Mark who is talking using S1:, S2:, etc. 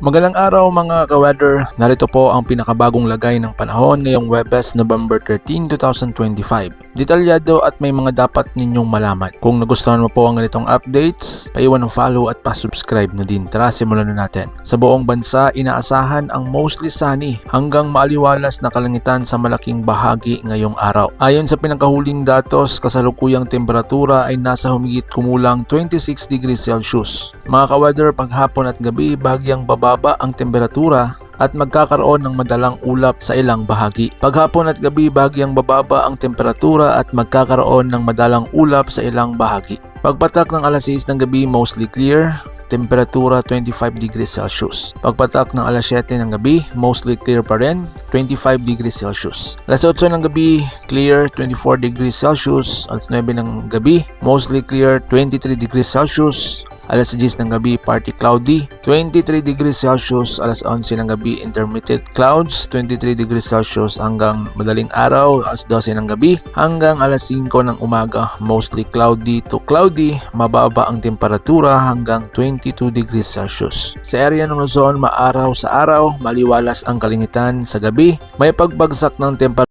S1: Magandang araw mga ka-weather. Narito po ang pinakabagong lagay ng panahon ngayong Webes November 13, 2025. Detalyado at may mga dapat ninyong malaman. Kung nagustuhan mo po ang ganitong updates, paiwan ng follow at pa-subscribe na din. Tara, simulan na natin. Sa buong bansa, inaasahan ang mostly sunny hanggang maaliwalas na kalangitan sa malaking bahagi ngayong araw. Ayon sa pinakahuling datos, kasalukuyang temperatura ay nasa humigit kumulang 26 degrees Celsius. Mga ka-weather, paghapon at gabi, bahagyang bababa ang temperatura at magkakaroon ng madalang ulap sa ilang bahagi. Paghapon at gabi, bahagyang bababa ang temperatura at magkakaroon ng madalang ulap sa ilang bahagi. Pagpatak ng alas 6 ng gabi, mostly clear, temperatura 25 degrees Celsius. Pagpatak ng alas 7 ng gabi, mostly clear pa rin, 25 degrees Celsius. Alas 8 ng gabi, clear, 24 degrees Celsius. Alas 9 ng gabi, mostly clear, 23 degrees Celsius. Alas 10 ng gabi, partly cloudy, 23 degrees Celsius. Alas 11 ng gabi, intermittent clouds, 23 degrees Celsius hanggang madaling araw, alas 12 ng gabi, hanggang alas 5 ng umaga, mostly cloudy to cloudy, mababa ang temperatura hanggang 22 degrees Celsius. Sa area ng Luzon, maaraw sa araw, maliwalas ang kalingitan sa gabi, may pagbagsak ng temperatura